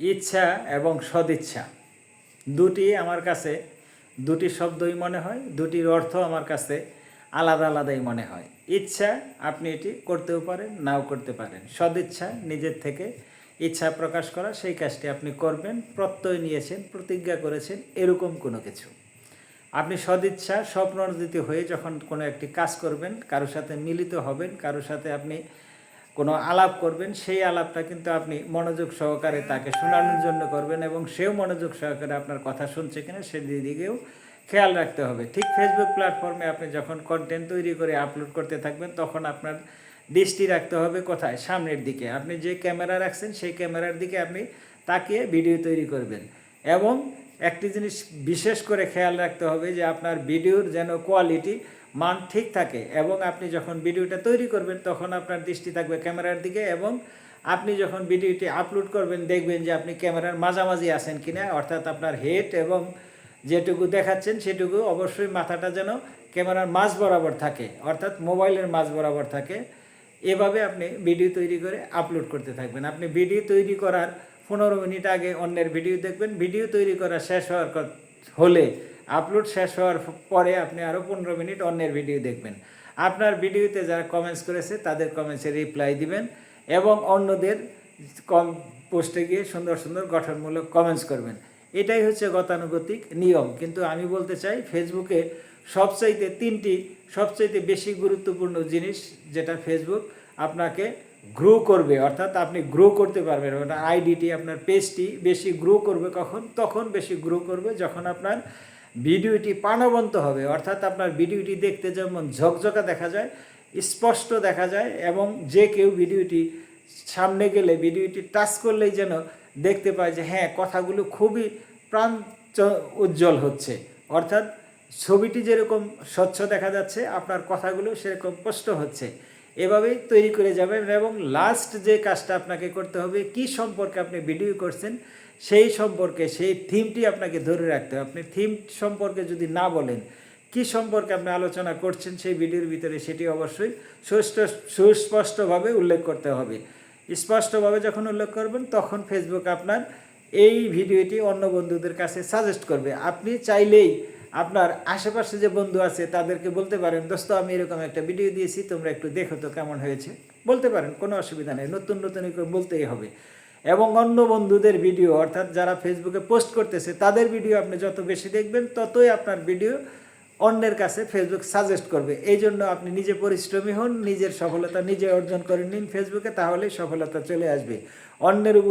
ইচ্ছা এবং সদিচ্ছা। দুটি আমার কাছে, দুটি শব্দই মনে হয়, দুটির অর্থ আমার কাছে আলাদা আলাদাই মনে হয়। ইচ্ছা, আপনি এটি করতেও পারেন, নাও করতে পারেন। সদিচ্ছা, নিজের থেকে ইচ্ছা প্রকাশ করা, সেই কাজটি আপনি করবেন, প্রত্যয় নিয়েছেন, প্রতিজ্ঞা করেছেন, এরকম কোনো কিছু। আপনি সদিচ্ছা স্বপ্নদিত হয়ে যখন কোনো একটি কাজ করবেন কারোর সাথে মিলিত হবেন কারোর সাথে আপনি কোনো আলাপ করবেন, সেই আলাপটা কিন্তু আপনি মনোযোগ সহকারে তাকে শোনানোর জন্য করবেন এবং সেও মনোযোগ সহকারে আপনার কথা শুনছে কিনা সেদিকেও খেয়াল রাখতে হবে। ঠিক ফেসবুক প্ল্যাটফর্মে আপনি যখন কন্টেন্ট তৈরি করে আপলোড করতে থাকবেন, তখন আপনার দৃষ্টি রাখতে হবে কোথায়? সামনের দিকে। আপনি যে ক্যামেরা রাখছেন, সেই ক্যামেরার দিকে আপনি তাকিয়ে ভিডিও তৈরি করবেন এবং একটি জিনিস বিশেষ করে খেয়াল রাখতে হবে যে আপনার ভিডিওর যেন কোয়ালিটি, মান ঠিক থাকে এবং আপনি যখন ভিডিওটা তৈরি করবেন তখন আপনার দৃষ্টি থাকবে ক্যামেরার দিকে এবং আপনি যখন ভিডিওটি আপলোড করবেন দেখবেন যে আপনি ক্যামেরার মাঝামাঝি আছেন কিনা, অর্থাৎ আপনার হেড এবং যেটুকু দেখাচ্ছেন সেটুকু অবশ্যই মাথাটা যেন ক্যামেরার মাঝ বরাবর থাকে, অর্থাৎ মোবাইলের মাঝ বরাবর থাকে। এভাবে আপনি ভিডিও তৈরি করে আপলোড করতে থাকবেন। আপনি ভিডিও তৈরি করার পনেরো মিনিট আগে অন্যের ভিডিও দেখবেন। ভিডিও তৈরি করা শেষ হওয়ার হলে আপলোড শেষ হওয়ার পরে আপনি আরও পনেরো মিনিট অন্যের ভিডিও দেখবেন। আপনার ভিডিওতে যারা কমেন্টস করেছে, তাদের কমেন্টসে রিপ্লাই দিবেন এবং অন্যদের কম পোস্টে গিয়ে সুন্দর সুন্দর গঠনমূলক কমেন্টস করবেন। এটাই হচ্ছে গতানুগতিক নিয়ম। কিন্তু আমি বলতে চাই ফেসবুকে সবচাইতে তিনটি, সবচাইতে বেশি গুরুত্বপূর্ণ জিনিস যেটা ফেসবুক আপনাকে গ্রো করবে, অর্থাৎ আপনি গ্রো করতে পারবেন। আইডিটি আপনার পেজটি বেশি গ্রো করবে কখন? তখন বেশি গ্রো করবে যখন আপনার ভিডিওটি প্রাণবন্ত হবে। অর্থাৎ আপনার ভিডিওটি দেখতে যেমন ঝকঝকা দেখা যায়, স্পষ্ট দেখা যায় এবং যে কেউ ভিডিওটি সামনে গেলে, ভিডিওটি টাচ করলেই যেন দেখতে পায় যে হ্যাঁ কথাগুলো খুবই প্রাণ উজ্জ্বল হচ্ছে। অর্থাৎ ছবিটি যেরকম স্বচ্ছ দেখা যাচ্ছে, আপনার কথাগুলো সেরকম স্পষ্ট হচ্ছে। এভাবেই তৈরি করে যাবেন এবং লাস্ট যে কাজটা আপনাকে করতে হবে, কি সম্পর্কে আপনি ভিডিও করছেন, সেই সম্পর্কে, সেই থিমটি আপনাকে ধরে রাখতে হবে। আপনি থিম সম্পর্কে যদি না বলেন, কি সম্পর্কে আপনি আলোচনা করছেন সেই ভিডিওর ভিতরে সেটি অবশ্যই সুস্পষ্টভাবে উল্লেখ করতে হবে। স্পষ্টভাবে যখন উল্লেখ করবেন, তখন ফেসবুক আপনার এই ভিডিওটি অন্য বন্ধুদের কাছে সাজেস্ট করবে। আপনি চাইলেই আপনার আশেপাশে যে বন্ধু আছে, তাদেরকে বলতে পারেন, দোস্ত, আমি এরকম একটা ভিডিও দিয়েছি, তোমরা একটু দেখো তো কেমন হয়েছে। বলতে পারেন, কোনো অসুবিধা নেই, নতুন নতুন বলতেই হবে। এবং অন্য বন্ধুদের ভিডিও অর্থাৎ যারা ফেসবুকে পোস্ট করতেছে, তাদের ভিডিও আপনি যত বেশি দেখবেন, ততই আপনার ভিডিও অন্যের কাছে ফেসবুক সাজেস্ট করবে। এই জন্য আপনি নিজে পরিশ্রমী হন, নিজের সফলতা নিজে অর্জন করে নিন ফেসবুকে তাহলেই সফলতা চলে আসবে। অন্যের